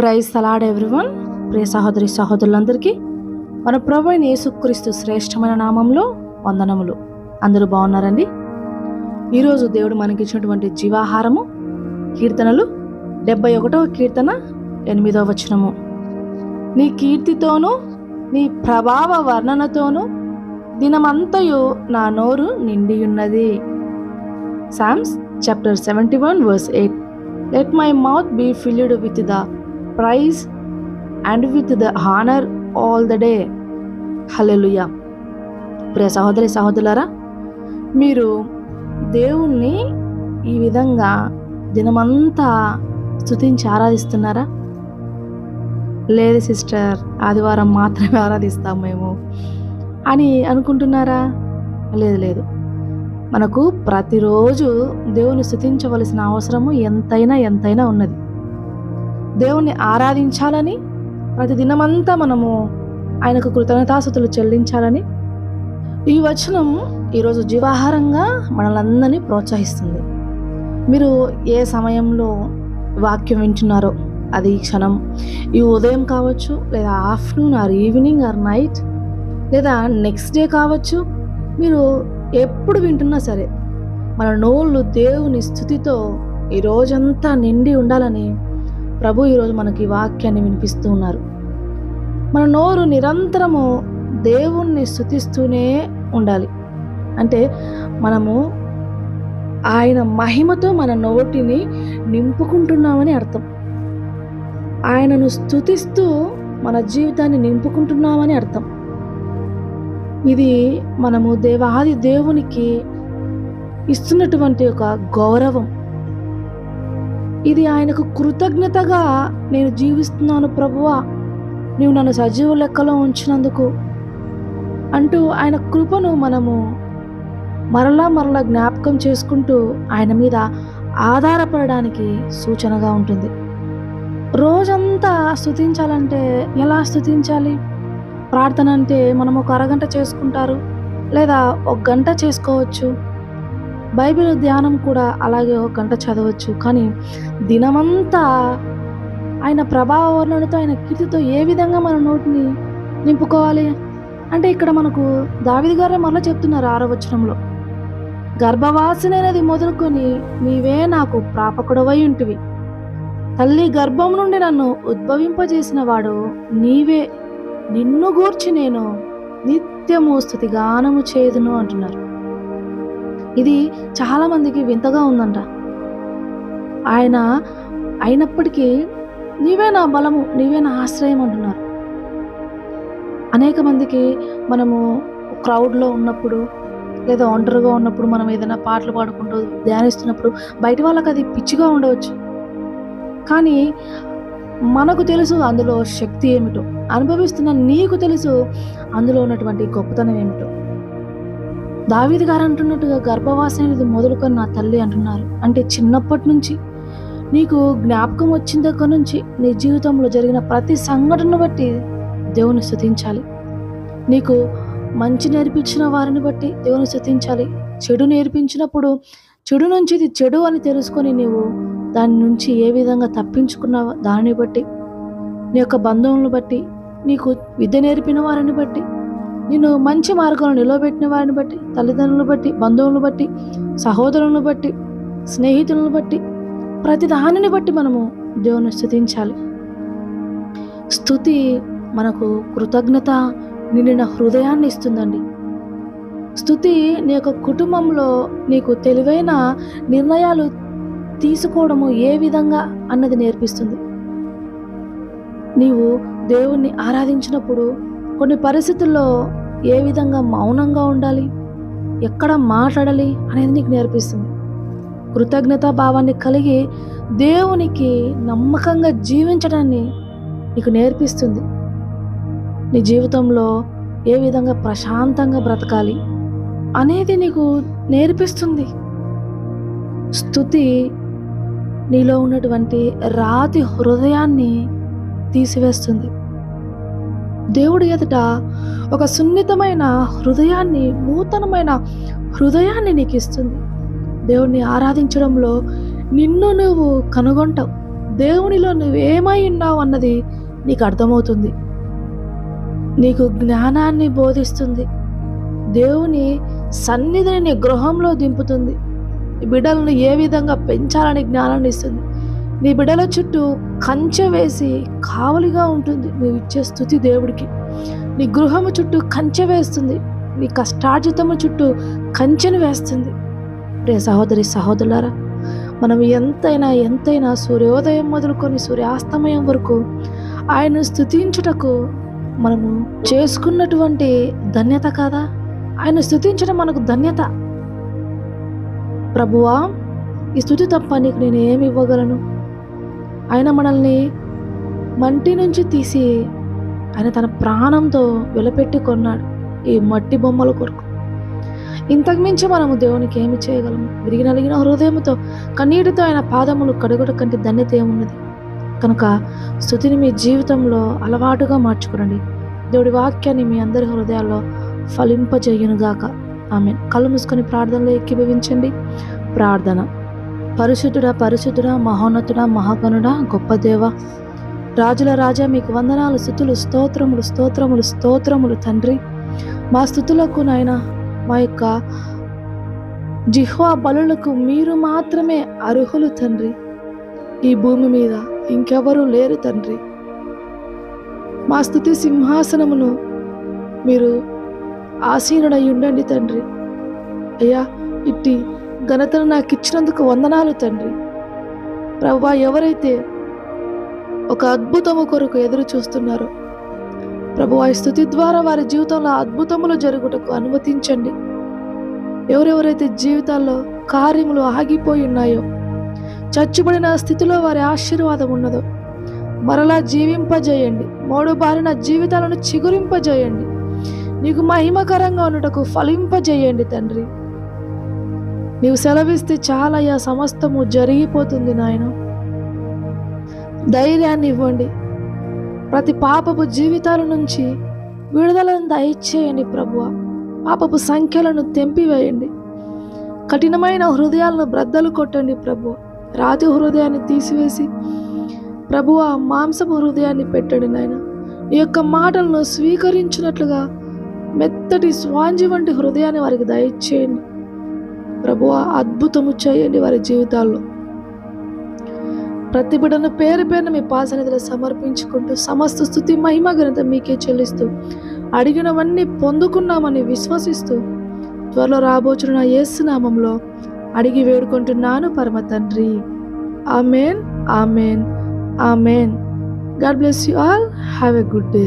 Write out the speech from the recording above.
Praise salad everyone ప్రియ సహోదరి సహోదరులందరికీ మన ప్రభు యేసుక్రీస్తు శ్రేష్టమైన నామంలో వందనములు. అందరూ బాగున్నారండి? ఈరోజు దేవుడు మనకిచ్చినటువంటి జీవాహారము కీర్తనలు డెబ్బై ఒకటవ కీర్తన ఎనిమిదవ వచనము. నీ కీర్తితోనూ నీ ప్రభావ వర్ణనతోనూ దినమంతయు నా నోరు నిండియున్నది. Psalms chapter seventy one verse eight. Let my mouth be filled with the praise and with the honour all the day hallelujah ప్రియ సహోదరి సహోదరులారా మీరు దేవుణ్ణి ఈ విధంగా దినమంతా స్థుతించి ఆరాధిస్తున్నారా? లేదు సిస్టర్ ఆదివారం మాత్రమే ఆరాధిస్తాం మేము అని అనుకుంటున్నారా? లేదు లేదు. మనకు ప్రతిరోజు దేవుని స్థుతించవలసిన అవసరము ఎంతైనా ఎంతైనా ఉన్నది. దేవుణ్ణి ఆరాధించాలని ప్రతి దినమంతా మనము ఆయనకు కృతజ్ఞతాస్థుతులు చెల్లించాలని ఈ వచనం ఈరోజు జీవాహారంగా మనలందరినీ ప్రోత్సహిస్తుంది. మీరు ఏ సమయంలో వాక్యం వింటున్నారో అది క్షణం ఈ ఉదయం కావచ్చు లేదా afternoon or evening or night లేదా నెక్స్ట్ డే కావచ్చు మీరు ఎప్పుడు వింటున్నా సరే మన నోళ్ళు దేవుని స్థుతితో ఈ రోజంతా నిండి ఉండాలని ప్రభు ఈరోజు మనకి వాక్యాన్ని వినిపిస్తూ ఉన్నారు. మన నోరు నిరంతరము దేవుణ్ణి స్థుతిస్తూనే ఉండాలి. అంటే మనము ఆయన మహిమతో మన నోటిని నింపుకుంటున్నామని అర్థం. ఆయనను స్థుతిస్తూ మన జీవితాన్ని నింపుకుంటున్నామని అర్థం. ఇది మనము దేవాది దేవునికి ఇస్తున్నటువంటి ఒక గౌరవం. ఇది ఆయనకు కృతజ్ఞతగా నేను జీవిస్తున్నాను ప్రభువా. నీవు నన్ను సజీవ లెక్కలో ఉంచినందుకు అంటూ ఆయన కృపను మనము మరలా మరలా జ్ఞాపకం చేసుకుంటూ ఆయన మీద ఆధారపడడానికి సూచనగా ఉంటుంది. రోజంతా స్థుతించాలంటే ఎలా స్థుతించాలి ప్రార్థన అంటే మనం ఒక అరగంట చేసుకుంటారు లేదా ఒక గంట చేసుకోవచ్చు? బైబిల్ ధ్యానం కూడా అలాగే ఒక గంట చదవచ్చు. కానీ దినమంతా ఆయన ప్రభావ వర్ణనతో ఆయన కీర్తితో ఏ విధంగా మన నోటిని నింపుకోవాలి? అంటే ఇక్కడ మనకు దావిది గారే మరలా చెప్తున్నారు ఆరో వచనంలో. గర్భవాసినది మొదలుకొని నీవే నాకు ప్రాపకుడవై ఉంటివి తల్లి గర్భం నుండి నన్ను ఉద్భవింపజేసిన వాడు నీవే. నిన్ను గూర్చి నేను నిత్యము స్థుతిగానము చేదును అంటున్నారు. ఇది చాలామందికి వింతగా ఉందంట. ఆయన అయినప్పటికీ నీవే నా బలము నీవే నా ఆశ్రయం అంటున్నారు. అనేక మందికి మనము క్రౌడ్లో ఉన్నప్పుడు లేదా ఒంటరిగా ఉన్నప్పుడు మనం ఏదైనా పాటలు పాడుకుంటూ ధ్యానిస్తున్నప్పుడు బయట వాళ్ళకి అది పిచ్చిగా ఉండవచ్చు. కానీ మనకు తెలుసు అందులో శక్తి ఏమిటో అనుభవిస్తున్న నీకు తెలుసు అందులో ఉన్నటువంటి గొప్పతనం ఏమిటో. దావీది గారు అంటున్నట్టుగా గర్భవాసం అనేది మొదలుకొని నా తల్లి అంటున్నారు. అంటే చిన్నప్పటి నుంచి నీకు జ్ఞాపకం వచ్చిన దగ్గర నుంచి నీ జీవితంలో జరిగిన ప్రతి సంఘటనను బట్టి దేవుని స్థుతించాలి. నీకు మంచి నేర్పించిన వారిని బట్టి దేవుని స్థుతించాలి. చెడు నేర్పించినప్పుడు చెడు నుంచి ఇది చెడు అని తెలుసుకొని నీవు దాని నుంచి ఏ విధంగా తప్పించుకున్నావో దానిని బట్టి నీ యొక్క బంధువులను బట్టి నీకు విద్య నేర్పిన వారిని బట్టి నిన్ను మంచి మార్గంలో నిలవబెట్టిన వారిని బట్టి తల్లిదండ్రులను బట్టి బంధువులను బట్టి సహోదరులను బట్టి స్నేహితులను బట్టి ప్రతి దానిని బట్టి మనము దేవుని స్థుతించాలి. స్థుతి మనకు కృతజ్ఞత నిండిన హృదయాన్ని ఇస్తుందండి. స్థుతి నీ యొక్క కుటుంబంలో నీకు తెలివైన నిర్ణయాలు తీసుకోవడము ఏ విధంగా అన్నది నేర్పిస్తుంది. నీవు దేవుణ్ణి ఆరాధించినప్పుడు కొన్ని పరిస్థితుల్లో ఏ విధంగా మౌనంగా ఉండాలి? ఎక్కడ మాట్లాడాలి అనేది నీకు నేర్పిస్తుంది. కృతజ్ఞతా భావాన్ని కలిగి దేవునికి నమ్మకంగా జీవించడాన్ని నీకు నేర్పిస్తుంది. నీ జీవితంలో ఏ విధంగా ప్రశాంతంగా బ్రతకాలి అనేది నీకు నేర్పిస్తుంది. స్థుతి నీలో ఉన్నటువంటి రాతి హృదయాన్ని తీసివేస్తుంది. దేవుడి ఎదుట ఒక సున్నితమైన హృదయాన్ని నూతనమైన హృదయాన్ని నీకు ఇస్తుంది. దేవుణ్ణి ఆరాధించడంలో నిన్ను నువ్వు కనుగొంటావు. దేవునిలో నువ్వేమై ఉన్నావు అన్నది నీకు అర్థమవుతుంది. నీకు జ్ఞానాన్ని బోధిస్తుంది. దేవుని సన్నిధిని గృహంలో దింపుతుంది. బిడ్డలను ఏ విధంగా పెంచాలని జ్ఞానాన్ని ఇస్తుంది. నీ బిడ్డల చుట్టూ కంచె వేసి కావలిగా ఉంటుంది. నువ్వు ఇచ్చే స్థుతి దేవుడికి. నీ గృహము చుట్టూ కంచె వేస్తుంది. నీ కష్టార్జితము చుట్టూ కంచెను వేస్తుంది. రే సహోదరి సహోదరులారా మనం ఎంతైనా ఎంతైనా సూర్యోదయం మొదలుకొని సూర్యాస్తమయం వరకు ఆయన స్థుతించుటకు మనము చేసుకున్నటువంటి ధన్యత కాదా? ఆయన స్థుతించడం మనకు ధన్యత. ప్రభువా ఈ స్థుతి తప్ప నీకు నేను ఏమి ఇవ్వగలను? ఆయన మనల్ని మంటి నుంచి తీసి ఆయన తన ప్రాణంతో వెలపెట్టి కొన్నాడు ఈ మట్టి బొమ్మల కొరకు. ఇంతకుమించి మనము దేవునికి ఏమి చేయగలము? విరిగి నలిగిన హృదయంతో కన్నీటితో ఆయన పాదములు కడుగుట కంటే ధన్యత ఏమున్నది? కనుక స్థుతిని మీ జీవితంలో అలవాటుగా మార్చుకోండి దేవుడి వాక్యాన్ని మీ అందరి హృదయాల్లో ఫలింపజేయునుగాక. ఆమె కళ్ళు మూసుకొని ప్రార్థనలో ఎక్కిభవించండి ప్రార్థన. పరిశుద్ధుడా పరిశుద్ధుడా మహోన్నతుడా మహాగణుడా గొప్ప దేవ. రాజుల రాజా మీకు వందనాలు స్థుతులు స్తోత్రములు స్తోత్రములు స్తోత్రములు తండ్రి. మా స్థుతులకు నాయన మా యొక్క జిహ్వా బలులకు మీరు మాత్రమే అర్హులు తండ్రి. ఈ భూమి మీద ఇంకెవరూ లేరు తండ్రి. మా స్థుతి సింహాసనమును మీరు ఆసీనుడై ఉండండి తండ్రి. అయ్యా ఇట్టి ఘనతను నాకు ఇచ్చినందుకు వందనాలు తండ్రి. ప్రభా ఎవరైతే ఒక అద్భుతము కొరకు ఎదురు చూస్తున్నారో ప్రభు ఆ స్థుతి ద్వారా వారి జీవితంలో అద్భుతములు జరుగుటకు అనుమతించండి. ఎవరెవరైతే జీవితాల్లో కార్యములు ఆగిపోయి ఉన్నాయో చచ్చుబడిన స్థితిలో వారి ఆశీర్వాదం ఉన్నదో మరలా జీవింపజేయండి. మూడు బారిన జీవితాలను చిగురింపజేయండి. నీకు మహిమకరంగా ఉన్నటకు ఫలింపజేయండి తండ్రి. నీవు సెలవిస్తే చాలయ్యా సమస్తము జరిగిపోతుంది నాయన. ధైర్యాన్ని ఇవ్వండి. ప్రతి పాపపు జీవితాల నుంచి విడుదలను దయచేయండి ప్రభువ. పాపపు సంఖ్యలను తెంపివేయండి. కఠినమైన హృదయాలను బ్రద్దలు కొట్టండి ప్రభు రాతి హృదయాన్ని తీసివేసి ప్రభువ మాంసపు హృదయాన్ని పెట్టండి నాయన. నీ యొక్క మాటలను స్వీకరించినట్లుగా మెత్తటి స్వాంజి వంటి హృదయాన్ని వారికి దయచేయండి. ప్రభు అద్భుతము చేయండి వారి జీవితాల్లో. ప్రతి బిడ్డను పేరు పేరున మీ పాసనిధిలో సమర్పించుకుంటూ సమస్త స్థుతి మహిమ ఘనత మీకే చెల్లిస్తూ అడిగినవన్నీ పొందుకున్నామని విశ్వసిస్తూ త్వరలో రాబోచున్న యేసు నామంలో అడిగి వేడుకుంటున్నాను పరమ తండ్రి. Amen amen amen. God bless you all. Have a good day.